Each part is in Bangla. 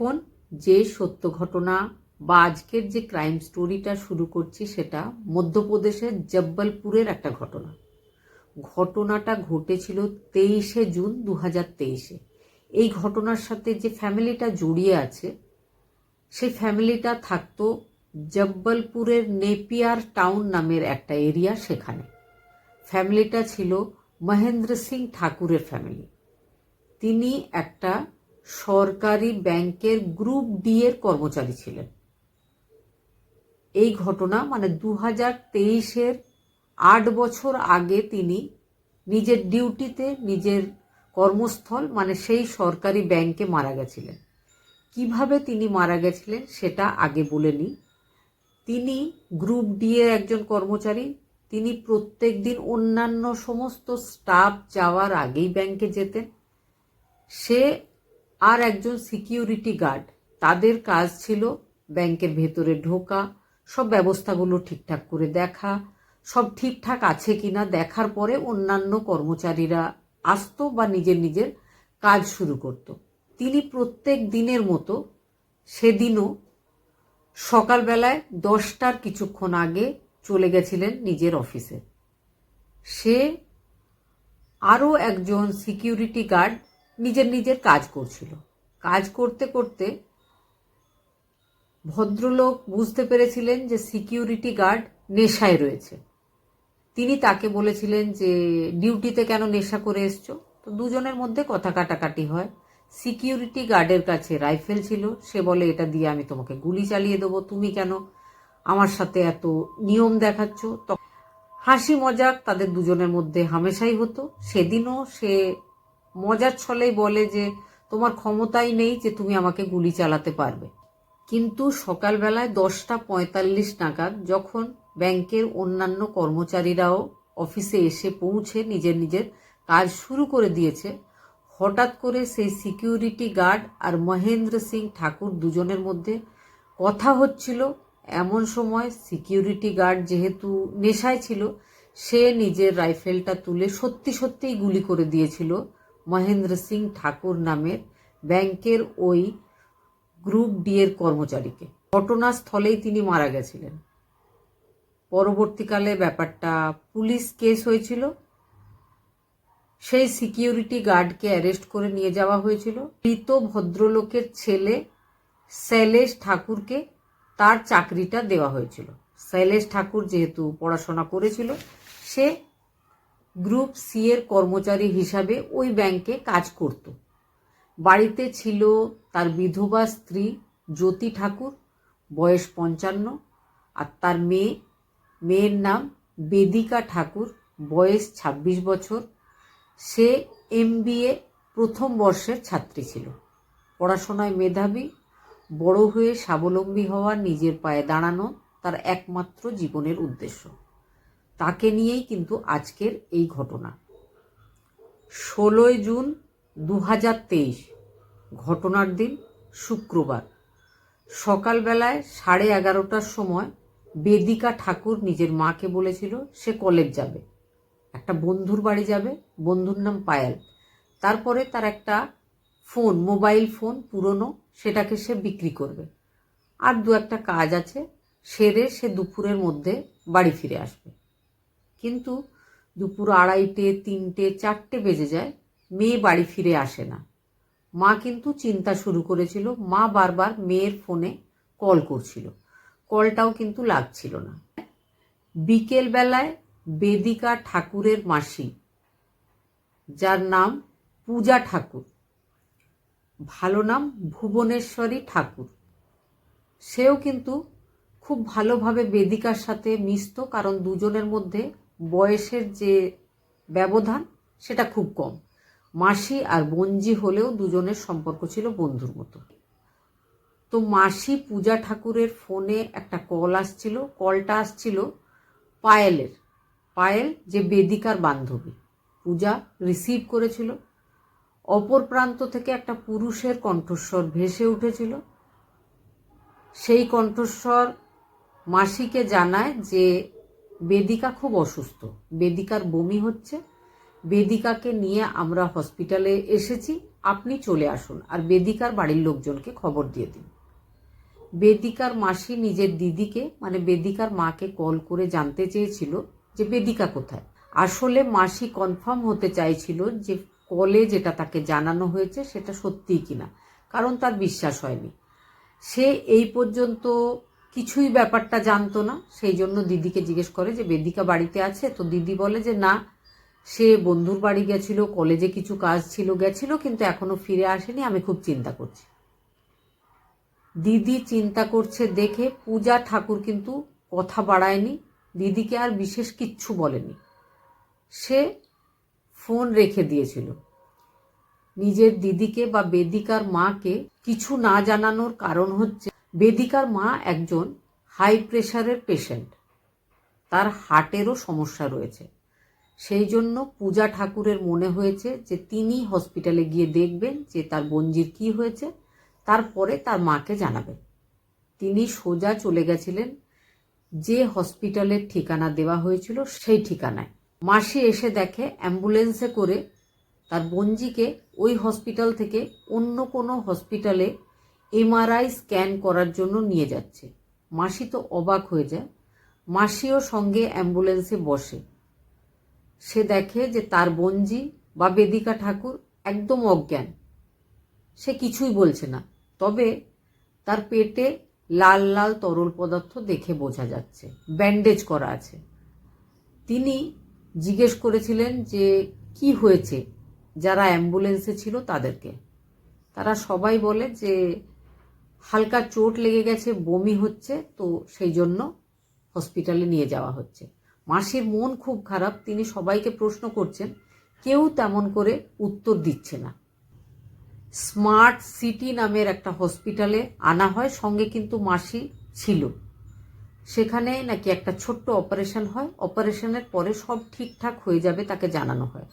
এখন যে সত্য ঘটনা বা আজকের যে ক্রাইম স্টোরিটা শুরু করছি সেটা মধ্যপ্রদেশের জব্বলপুরের একটা ঘটনা। ঘটনাটা ঘটেছিল তেইশে জুন দু হাজার তেইশে। এই ঘটনার সাথে যে ফ্যামিলিটা জড়িয়ে আছে, সেই ফ্যামিলিটা থাকতো জব্বলপুরের নেপিয়ার টাউন নামের একটা এরিয়া সেখানে। ফ্যামিলিটা ছিল মহেন্দ্র সিং ঠাকুরের ফ্যামিলি তিনি একটা সরকারি ব্যাংকের গ্রুপ ডি এর কর্মচারী ছিলেন। এই ঘটনা মানে দু হাজার তেইশের আট বছর আগে তিনি নিজের ডিউটিতে নিজের কর্মস্থল মানে সেই সরকারি ব্যাংকে মারা গেছিলেন। কীভাবে তিনি মারা গেছিলেন সেটা আগে বলে নিই। তিনি গ্রুপ ডি এর একজন কর্মচারী। তিনি প্রত্যেক দিন অন্যান্য সমস্ত স্টাফ যাওয়ার আগেই ব্যাংকে যেতেন। সে আর একজন সিকিউরিটি গার্ড। তাদের কাজ ছিল ব্যাংকের ভেতরে ঢোকা, সব ব্যবস্থাগুলো ঠিকঠাক করে দেখা, সব ঠিকঠাক আছে কিনা দেখার পরে অন্যান্য কর্মচারীরা আসতো বা নিজের নিজের কাজ শুরু করত। তিনি প্রত্যেক দিনের মতো সেদিনও সকালবেলায় দশটার কিছুক্ষণ আগে চলে গেছিলেন নিজের অফিসে। সে আরও একজন সিকিউরিটি গার্ড নিজের নিজের কাজ করছিল। কাজ করতে করতে ভদ্রলোক বুঝতে পেরেছিলেন যে সিকিউরিটি গার্ড নেশায় রয়েছে। তিনি তাকে বলেছিলেন যে, ডিউটিতে কেন নেশা করে এসছো? তো দুজনের মধ্যে কথা কাটাকাটি হয়। সিকিউরিটি গার্ডের কাছে রাইফেল ছিল। সে বলে, এটা দিয়ে আমি তোমাকে গুলি চালিয়ে দেবো। তুমি কেন আমার সাথে এত নিয়ম দেখাচ্ছ? হাসি মজাক তাদের দুজনের মধ্যে হামেশাই হতো। সেদিনও সে মজার ছলেই বলে যে, তোমার ক্ষমতাই নেই যে তুমি আমাকে গুলি চালাতে পারবে। কিন্তু সকালবেলায় দশটা পঁয়তাল্লিশ নাগাদ যখন ব্যাংকের অন্যান্য কর্মচারীরাও অফিসে এসে পৌঁছে নিজের নিজের কাজ শুরু করে দিয়েছে, হঠাৎ করে সেই সিকিউরিটি গার্ড আর মহেন্দ্র সিং ঠাকুর দুজনের মধ্যে কথা হচ্ছিল। এমন সময় সিকিউরিটি গার্ড যেহেতু নেশায় ছিল, সে নিজের রাইফেলটা তুলে সত্যি সত্যিই গুলি করে দিয়েছিল। মহেন্দ্র সিং ঠাকুর নামের ব্যাংকের ওই গ্রুপ ডি এর কর্মচারীকে। ঘটনাস্থলেই তিনি মারা গেছিলেন। পরবর্তীকালে ব্যাপারটা পুলিশ কেস হয়েছিল। সেই সিকিউরিটি গার্ডকে অ্যারেস্ট করে নিয়ে যাওয়া হয়েছিল। মৃত ভদ্রলোকের ছেলে শৈলেশ ঠাকুরকে তার চাকরিটা দেওয়া হয়েছিল। শৈলেশ ঠাকুর যেহেতু পড়াশোনা করেছিল, সে গ্রুপ সি এর কর্মচারী হিসাবে ওই ব্যাংকে কাজ করত। বাড়িতে ছিল তার বিধবা স্ত্রী জ্যোতি ঠাকুর, বয়স পঞ্চান্ন, আর তার মেয়ে। মেয়ের নাম বেদিকা ঠাকুর, বয়স ২৬ বছর। সে এমবিএ প্রথম বর্ষের ছাত্রী ছিল। পড়াশোনায় মেধাবী, বড় হয়ে স্বাবলম্বী হওয়া নিজের পায়ে দাঁড়ানো তার একমাত্র জীবনের উদ্দেশ্য। তাকে নিয়েই কিন্তু আজকের এই ঘটনা। ষোলোই জুন দু হাজার তেইশ, ঘটনার দিন শুক্রবার। সকালবেলায় সাড়ে এগারোটার সময় বেদিকা ঠাকুর নিজের মাকে বলেছিল, সে কলেজ যাবে। একটা বন্ধুর বাড়ি যাবে। বন্ধুর নাম পায়েল। তারপরে তার একটা ফোন, মোবাইল ফোন পুরনো, সেটাকে সে বিক্রি করবে। আর দু একটা কাজ আছে। সেরে সে দুপুরের মধ্যে বাড়ি ফিরে আসবে। কিন্তু দুপুর আড়াইটে, তিনটে, চারটে বেজে যায়, মেয়ে বাড়ি ফিরে আসে না। মা কিন্তু চিন্তা শুরু করেছিল, মা বারবার মেয়ের ফোনে কল করছিল। কলটাও কিন্তু লাগছিল না। বিকেলবেলায় বেদিকা ঠাকুরের মাসি, যার নাম পূজা ঠাকুর, ভালো নাম ভুবনেশ্বরী ঠাকুর। সেও কিন্তু খুব ভালোভাবে বেদিকার সাথে মিশত, কারণ দুজনের মধ্যে বয়সের যে ব্যবধান, সেটা খুব কম। মাসি আর বঞ্জি হলেও দুজনের সম্পর্ক ছিল বন্ধুর মতো। তো মাসি পূজা ঠাকুরের ফোনে একটা কল আসছিল, কলটা আসছিল পায়েলের। পায়েল যে বেদিকার বান্ধবী, পূজা রিসিভ করেছিল। অপর প্রান্ত থেকে একটা পুরুষের কণ্ঠস্বর ভেসে উঠেছিল। সেই কণ্ঠস্বর মাসিকে জানায় যে বেদিকা খুব অসুস্থ। বেদিকার বমি হচ্ছে। বেদিকাকে নিয়ে আমরা হসপিটালে এসেছি। আপনি চলে আসুন আর বেদিকার বাড়ির লোকজনকে খবর দিয়ে দিন। বেদিকার মাসি নিজের দিদিকে মানে বেদিকার মাকে কল করে জানতে চেয়েছিল যে বেদিকা কোথায়। আসলে মাসি কনফার্ম হতে চাইছিল যে কলে যেটা তাকে জানানো হয়েছে সেটা সত্যিই কিনা, কারণ তার বিশ্বাস হয়নি। সে এই পর্যন্ত কিছুই ব্যাপারটা জানতো না। সেই জন্য দিদিকে জিজ্ঞেস করে যে, বেদিকা বাড়িতে আছে? তো দিদি বলে যে, না, সে বন্ধুর বাড়ি গেছিল, কলেজে কিছু কাজ ছিল, গেছিল, কিন্তু এখনও ফিরে আসেনি। আমি খুব চিন্তা করছি। দিদি চিন্তা করছে দেখে পূজা ঠাকুর কিন্তু কথা বাড়ায়নি। দিদিকে আর বিশেষ কিচ্ছু বলেনি। সে ফোন রেখে দিয়েছিল। নিজের দিদিকে বা বেদিকার মাকে কিছু না জানানোর কারণ হচ্ছে বেদিকার মা একজন হাই প্রেশারের পেশেন্ট তার হার্টেরও সমস্যা রয়েছে। সেই জন্য পূজা ঠাকুরের মনে হয়েছে যে তিনি হসপিটালে গিয়ে দেখবেন যে তার বঞ্জির কি হয়েছে, তারপরে তার মাকে জানাবেন। তিনি সোজা চলে গেছিলেন। যে হসপিটালের ঠিকানা দেওয়া হয়েছিল সেই ঠিকানায়। মাসি এসে দেখে অ্যাম্বুলেন্সে করে তার বঞ্জিকে ওই হসপিটাল থেকে অন্য কোনো হসপিটালে এমআরআই স্ক্যান করার জন্য নিয়ে যাচ্ছে। মাসি তো অবাক হয়ে যায়। মাসিও সঙ্গে অ্যাম্বুলেন্সে বসে। সে দেখে যে তার বঞ্জি বা বেদিকা ঠাকুর একদম অজ্ঞান। সে কিছুই বলছে না, তবে তার পেটে লাল লাল তরল পদার্থ দেখে বোঝা যাচ্ছে। ব্যান্ডেজ করা আছে। তিনি জিজ্ঞেস করেছিলেন যে, কি হয়েছে? যারা অ্যাম্বুলেন্সে ছিল তাদেরকে। তারা সবাই বলে যে হালকা চোট লেগে গেছে, বমি হচ্ছে, তো সেই জন্য হসপিটালে নিয়ে যাওয়া হচ্ছে। মাসির মন খুব খারাপ, তিনি সবাইকে প্রশ্ন করছেন, কেউ তেমন করে উত্তর দিচ্ছে না। স্মার্ট সিটি নামের একটা হসপিটালে আনা হয়, সঙ্গে কিন্তু মাসি ছিল। সেখানে নাকি একটা ছোট্ট অপারেশন হয় অপারেশনের পরে সব ঠিকঠাক হয়ে যাবে তাকে জানানো হয়।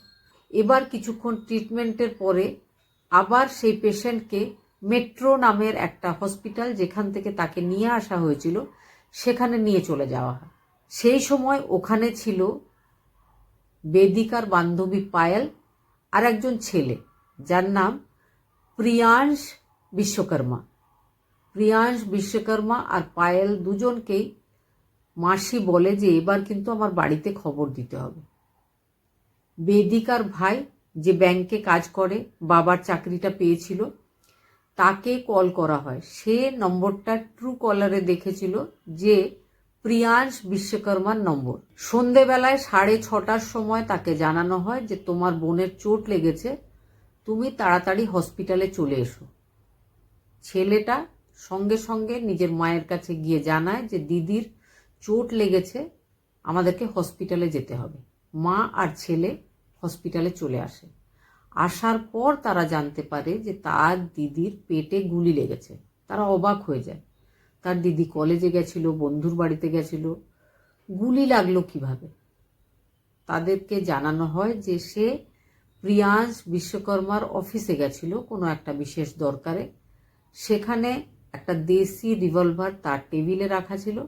এবার কিছুক্ষণ ট্রিটমেন্টের পরে আবার সেই পেশেন্টকে মেট্রো নামের একটা হসপিটাল যেখান থেকে তাকে নিয়ে আসা হয়েছিল, সেখানে নিয়ে চলে যাওয়া হয়। সেই সময় ওখানে ছিল বেদিকার বান্ধবী পায়েল আর একজন ছেলে, যার নাম প্রিয়াংশ বিশ্বকর্মা। প্রিয়াংশ বিশ্বকর্মা আর পায়েল দুজনকেই মাসি বলে যে, এবার কিন্তু আমার বাড়িতে খবর দিতে হবে। বেদিকার ভাই যে ব্যাংকে কাজ করে, বাবার চাকরিটা পেয়েছিল তাকে কল করা হয়। সে নম্বরটা ট্রু কলারে দেখেছিল যে প্রিয়াংশ বিশ্বকর্মার নম্বর। সন্ধেবেলায় সাড়ে ছটার সময় তাকে জানানো হয় যে, তোমার বোনের চোট লেগেছে, তুমি তাড়াতাড়ি হসপিটালে চলে এসো। ছেলেটা সঙ্গে সঙ্গে নিজের মায়ের কাছে গিয়ে জানায় যে, দিদির চোট লেগেছে, আমাদেরকে হসপিটালে যেতে হবে। মা আর ছেলে হসপিটালে চলে আসে। আসার পর তারা জানতে পারে যে তার দিদির পেটে গুলি লেগেছে। তারা অবাক হয়ে যায়। তার দিদি কলেজে গেছিল, বন্ধুর বাড়িতে গেছিল। গুলি লাগল কীভাবে? তাদেরকে জানানো হয় যে সে প্রিয়াংশ বিশ্বকর্মার অফিসে গেছিল কোনো একটা বিশেষ দরকারে। সেখানে একটা দেশি রিভলভার তার টেবিলে রাখা ছিল।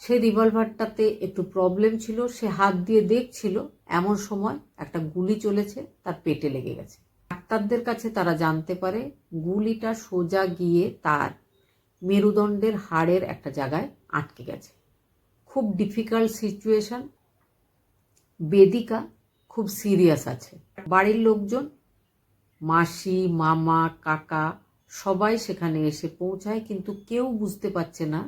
সেই রিভলভারটাতে একটু প্রবলেম ছিল, সে হাত দিয়ে দেখছিল, এমন সময় একটা গুলি চলেছে, তার পেটে লেগে গেছে। ডাক্তারদের কাছে তারা জানতে পারে, গুলিটা সোজা গিয়ে তার মেরুদণ্ডের হাড়ের একটা জায়গায় আটকে গেছে। খুব ডিফিকাল্ট সিচুয়েশন বেদিকা খুব সিরিয়াস আছে। বাড়ির লোকজন, মাসি, মামা, কাকা সবাই সেখানে এসে পৌঁছায়, কিন্তু কেউ বুঝতে পারছে না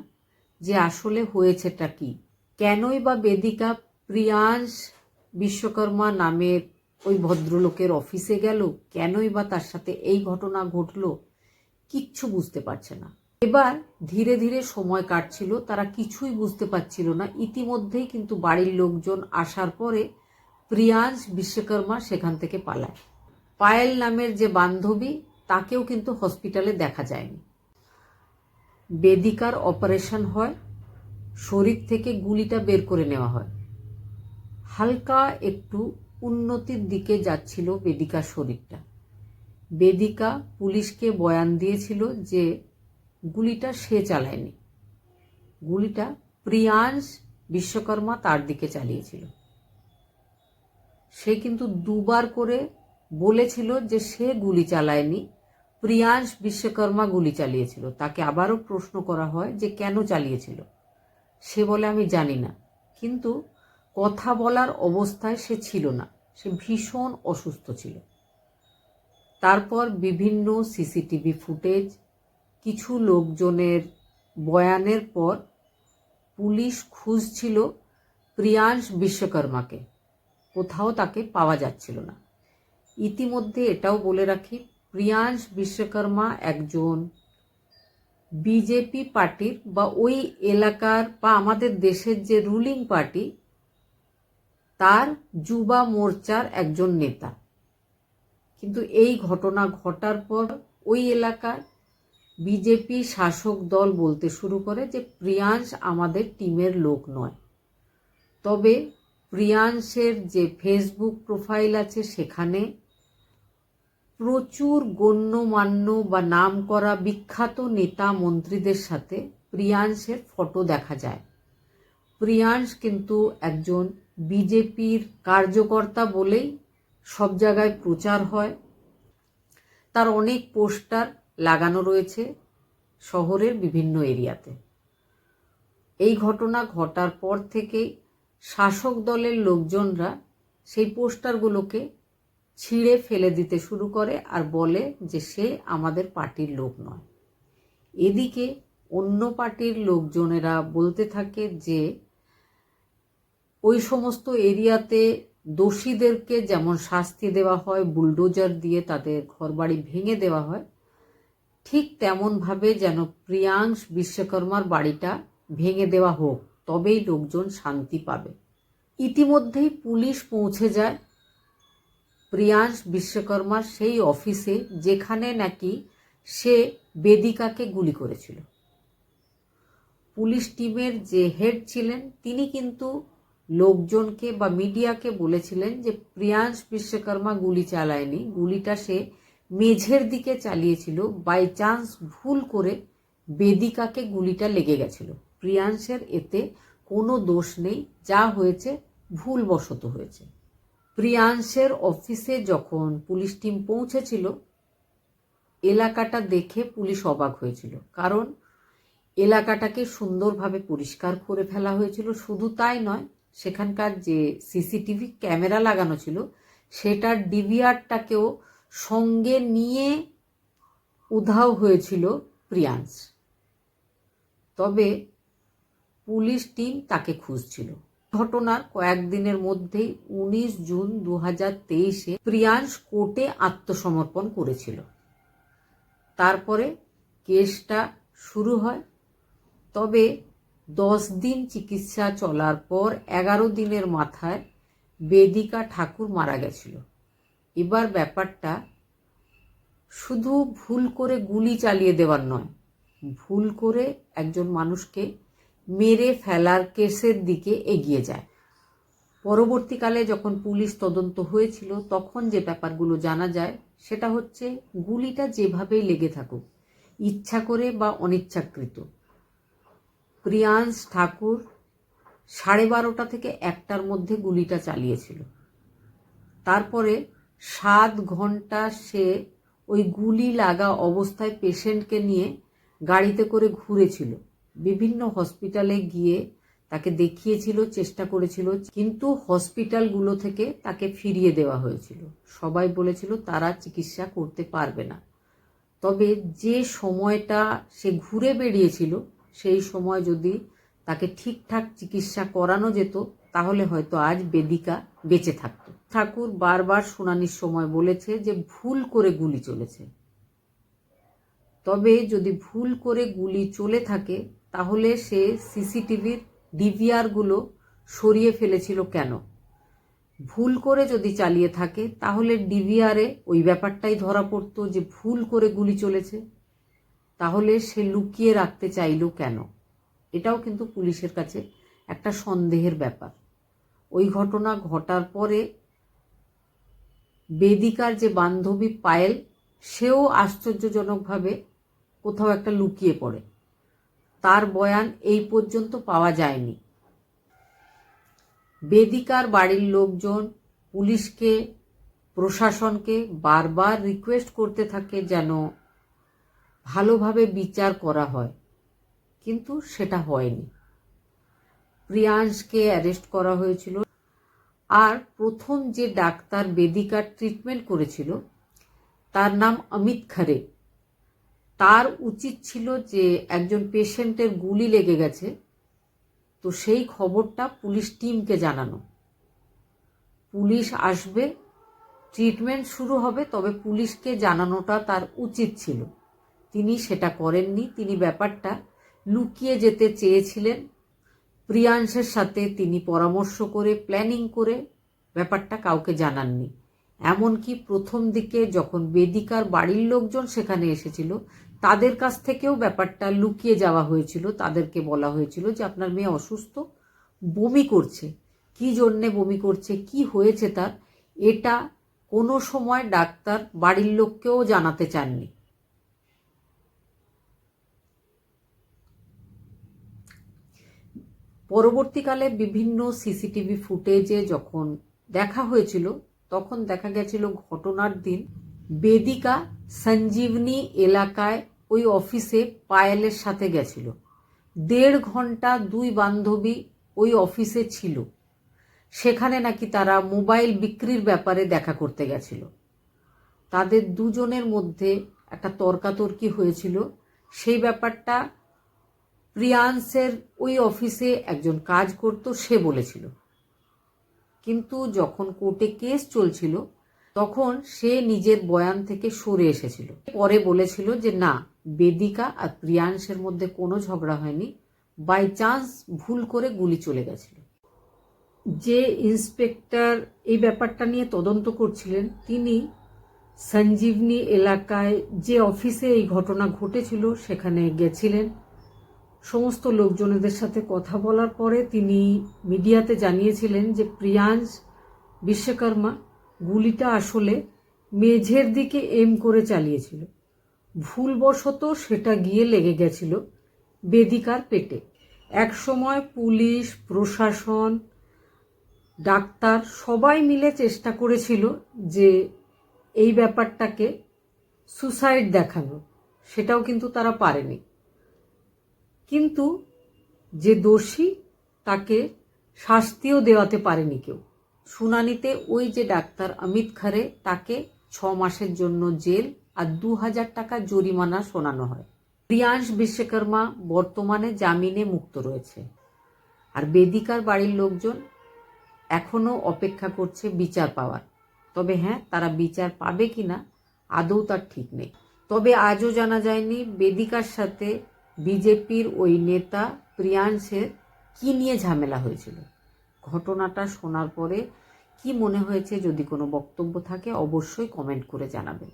যে আসলে হয়েছেটা কি? কেনই বা বেদিকা প্রিয়াংশ বিশ্বকর্মা নামের ওই ভদ্রলোকের অফিসে গেল? কেনই বা তার সাথে এই ঘটনা ঘটলো? কিচ্ছু বুঝতে পারছে না। এবার ধীরে ধীরে সময় কাটছিল, তারা কিছুই বুঝতে পারছিল না। ইতিমধ্যেই কিন্তু বাড়ির লোকজন আসার পরে প্রিয়াংশ বিশ্বকর্মা সেখান থেকে পালায়। পায়েল নামের যে বান্ধবী, তাকেও কিন্তু হসপিটালে দেখা যায়নি। বেদিকার অপারেশন হয়, শরীর থেকে গুলিটা বের করে নেওয়া হয়। হালকা একটু উন্নতির দিকে যাচ্ছিল বেদিকার শরীরটা। বেদিকা পুলিশকে বয়ান দিয়েছিল যে গুলিটা সে চালায়নি। গুলিটা প্রিয়াংশ বিশ্বকর্মা তার দিকে চালিয়েছিল। সে কিন্তু দুবার করে বলেছিল যে সে গুলি চালায়নি প্রিয়াংশ বিশ্বকর্মা গুলি চালিয়েছিল। তাকে আবারও প্রশ্ন করা হয় যে কেন চালিয়েছিল? সে বলে, আমি জানি না। কিন্তু কথা বলার অবস্থায় সে ছিল না। সে ভীষণ অসুস্থ ছিল। তারপর বিভিন্ন সিসিটিভি ফুটেজ, কিছু লোকজনের বয়ানের পর পুলিশ খুঁজছিল প্রিয়াংশ বিশ্বকর্মাকে। কোথাও তাকে পাওয়া যাচ্ছিল না। ইতিমধ্যে এটাও বলে রাখি প্রিয়াংশ বিশ্বকর্মা একজন বিজেপি পার্টির বা ওই এলাকার বা আমাদের দেশের যে রুলিং পার্টি তার যুবা মোর্চার একজন নেতা। কিন্তু এই ঘটনা ঘটার পর ওই এলাকার বিজেপি শাসক দল বলতে শুরু করে যে প্রিয়াংশ আমাদের টিমের লোক নয়। তবে প্রিয়াংশের যে ফেসবুক প্রোফাইল আছে সেখানে প্রচুর গণ্যমান্য বা নাম করা বিখ্যাত নেতা মন্ত্রীদের সাথে প্রিয়াংশের ফটো দেখা যায়। প্রিয়াংশ কিন্তু একজন বিজেপির কার্যকর্তা বলেই সব জায়গায় প্রচার হয়। তার অনেক পোস্টার লাগানো রয়েছে শহরের বিভিন্ন এরিয়াতে। এই ঘটনা ঘটার পর থেকেই শাসক দলের লোকজনরা সেই পোস্টারগুলোকে ছিঁড়ে ফেলে দিতে শুরু করে আর বলে যে সে আমাদের পার্টির লোক নয়। এদিকে অন্য পার্টির লোকজনেরা বলতে থাকে যে, ওই সমস্ত এরিয়াতে দোষীদেরকে যেমন শাস্তি দেওয়া হয়, বুলডোজার দিয়ে তাদের ঘরবাড়ি ভেঙে দেওয়া হয়, ঠিক তেমনভাবে যেন প্রিয়াংশ বিশ্বকর্মার বাড়িটা ভেঙে দেওয়া হোক, তবেই লোকজন শান্তি পাবে। ইতিমধ্যেই পুলিশ পৌঁছে যায় প্রিয়াংশ বিশ্বকর্মার সেই অফিসে যেখানে নাকি সে বেদিকাকে গুলি করেছিল। পুলিশ টিমের যে হেড ছিলেন, তিনি কিন্তু লোকজনকে বা মিডিয়াকে বলেছিলেন যে প্রিয়াংশ বিশ্বকর্মা গুলি চালায়নি, গুলিটা সে মেঝের দিকে চালিয়েছিল। বাই চান্স ভুল করে বেদিকাকে গুলিটা লেগে গেছিল। প্রিয়াংশের এতে কোনো দোষ নেই, যা হয়েছে ভুলবশত হয়েছে। প্রিয়াংশের অফিসে যখন পুলিশ টিম পৌঁছেছিল, এলাকাটা দেখে পুলিশ অবাক হয়েছিল। কারণ এলাকাটাকে সুন্দরভাবে পরিষ্কার করে ফেলা হয়েছিল। শুধু তাই নয়, সেখানকার যে সিসিটিভি ক্যামেরা লাগানো ছিল, সেটার ডিভিআরটাকেও সঙ্গে নিয়ে উধাও হয়েছিল প্রিয়াংশ। তবে পুলিশ টিম তাকে খুঁজছিল। ঘটনার কয়েকদিনের মধ্যেই উনিশ জুন দু হাজার তেইশে প্রিয়াংশ কোর্টে আত্মসমর্পণ করেছিল। তারপরে কেসটা শুরু হয়। তবে দশ দিন চিকিৎসা চলার পর এগারো দিনের মাথায় বেদিকা ঠাকুর মারা গেছিল। এবার ব্যাপারটা শুধু ভুল করে গুলি চালিয়ে দেওয়ার নয়, ভুল করে একজন মানুষকে মেরে ফেলার কেসের দিকে এগিয়ে যায়। পরবর্তীকালে যখন পুলিশ তদন্ত হয়েছিল, তখন যে ব্যাপারগুলো জানা যায়, সেটা হচ্ছে গুলিটা যেভাবেই লেগে থাকুক, ইচ্ছা করে বা অনিচ্ছাকৃত। প্রিয়াংশ ঠাকুর সাড়ে বারোটা থেকে একটার মধ্যে গুলিটা চালিয়েছিল। তারপরে সাত ঘণ্টা সে ওই গুলি লাগা অবস্থায় পেশেন্টকে নিয়ে গাড়িতে করে ঘুরেছিল। বিভিন্ন হসপিটালে গিয়ে তাকে দেখিয়েছিল, চেষ্টা করেছিল, কিন্তু হসপিটালগুলো থেকে তাকে ফিরিয়ে দেওয়া হয়েছিল। সবাই বলেছিল, তারা চিকিৎসা করতে পারবে না। তবে যে সময়টা সে ঘুরে বেরিয়েছিল সেই সময় যদি তাকে ঠিকঠাক চিকিৎসা করানো যেত, তাহলে হয়তো আজ বেদিকা বেঁচে থাকতো। ঠাকুর বারবার শুনানির সময় বলেছে যে, ভুল করে গুলি চলেছে। তবে যদি ভুল করে গুলি চলে থাকে তাহলে সে সিসিটিভির ডিভিআরগুলো সরিয়ে ফেলেছিল কেন? ভুল করে যদি চালিয়ে থাকে, তাহলে ডিভিআরে ওই ব্যাপারটাই ধরা পড়তো যে ভুল করে গুলি চলেছে। তাহলে সে লুকিয়ে রাখতে চাইল কেন? এটাও কিন্তু পুলিশের কাছে একটা সন্দেহের ব্যাপার। ওই ঘটনা ঘটার পরে বেদিকার যে বান্ধবী পায়েল, সেও আশ্চর্যজনকভাবে কোথাও একটা লুকিয়ে পড়ে। তার বয়ান এই পর্যন্ত পাওয়া যায়নি। বেদিকার বাড়ির লোকজন পুলিশকে, প্রশাসনকে বারবার রিকোয়েস্ট করতে থাকে যেন ভালোভাবে বিচার করা হয়, কিন্তু সেটা হয়নি। প্রিয়াংশকে অ্যারেস্ট করা হয়েছিল আর প্রথম যে ডাক্তার বেদিকার ট্রিটমেন্ট করেছিল, তার নাম অমিত খারে তার উচিত ছিল যে একজন পেশেন্টের গুলি লেগে গেছে। তো সেই খবরটা পুলিশ টিমকে জানানো। পুলিশ আসবে, ট্রিটমেন্ট শুরু হবে, তবে পুলিশকে জানানোটা তার উচিত ছিল। তিনি সেটা করেননি। তিনি ব্যাপারটা লুকিয়ে যেতে চেয়েছিলেন। প্রিয়াংশের সাথে তিনি পরামর্শ করে প্ল্যানিং করে ব্যাপারটা কাউকে জানাননি। এমনকি প্রথম দিকে যখন বেদিকার বাড়ির লোকজন সেখানে এসেছিল, তাদের কাছ থেকেও ব্যাপারটা লুকিয়ে যাওয়া হয়েছিল। তাদেরকে বলা হয়েছিল যে, আপনার মেয়ে অসুস্থ, বমি করছে। কি জন্যে বমি করছে? কি হয়েছে তার? এটা কোনো সময় ডাক্তার বাড়ির লোককেও জানাতে চাননি। পরবর্তীকালে বিভিন্ন সিসিটিভি ফুটেজে যখন দেখা হয়েছিল তখন দেখা গেছিল ঘটনার দিন বেদিকা সঞ্জীবনী এলাকায় ওই অফিসে পায়েলের সাথে গেছিল। দেড় ঘণ্টা দুই বান্ধবী ওই অফিসে ছিল। সেখানে নাকি তারা মোবাইল বিক্রির ব্যাপারে দেখা করতে গেছিল। তাদের দুজনের মধ্যে একটা তর্কাতর্কি হয়েছিল। সেই ব্যাপারটা প্রিয়ান্সের ওই অফিসে একজন কাজ করত, সে বলেছিল। কিন্তু যখন কোর্টে কেস চলছিল, তখন সে নিজের বয়ান থেকে সরে এসেছিল। পরে বলেছিল যে, না, বেদিকা আর প্রিয়াংশের মধ্যে কোনো ঝগড়া হয়নি। বাই চান্স ভুল করে গুলি চলে গেছিল। যে ইন্সপেক্টর এই ব্যাপারটা নিয়ে তদন্ত করছিলেন, তিনি সঞ্জীবনী এলাকায় যে অফিসে এই ঘটনা ঘটেছিল, সেখানে গেছিলেন। সমস্ত লোকজনেদের সাথে কথা বলার পরে তিনি মিডিয়াতে জানিয়েছিলেন যে প্রিয়াংশ বিশ্বকর্মা গুলিটা আসলে মেঝের দিকে এম করে চালিয়েছিল। ভুলবশত সেটা গিয়ে লেগে গেছিল বেদিকার পেটে। একসময় পুলিশ, প্রশাসন, ডাক্তার সবাই মিলে চেষ্টা করেছিল যে এই ব্যাপারটাকে সুসাইড দেখানো সেটাও কিন্তু তারা পারেনি। কিন্তু যে দোষী তাকে শাস্তিও দেওয়াতে পারেনি কেউ। শুনানিতে ওই যে ডাক্তার অমিত খারে তাকে ছ মাসের জন্য জেল আর দু হাজার টাকা জরিমানা শোনানো হয়। প্রিয়াংশ বিশ্বকর্মা বর্তমানে জামিনে মুক্ত রয়েছে। আর বেদিকার বাড়ির লোকজন এখনও অপেক্ষা করছে বিচার পাওয়ার। তবে হ্যাঁ তারা বিচার পাবে কিনা, আদৌ তার ঠিক নেই। তবে আজও জানা যায়নি বেদিকার সাথে বিজেপির ওই নেতা প্রিয়াংশের কি নিয়ে ঝামেলা হয়েছিল? ঘটনাটা শোনার পরে কি মনে হয়েছে? যদি কোনো বক্তব্য থাকে, অবশ্যই কমেন্ট করে জানাবেন।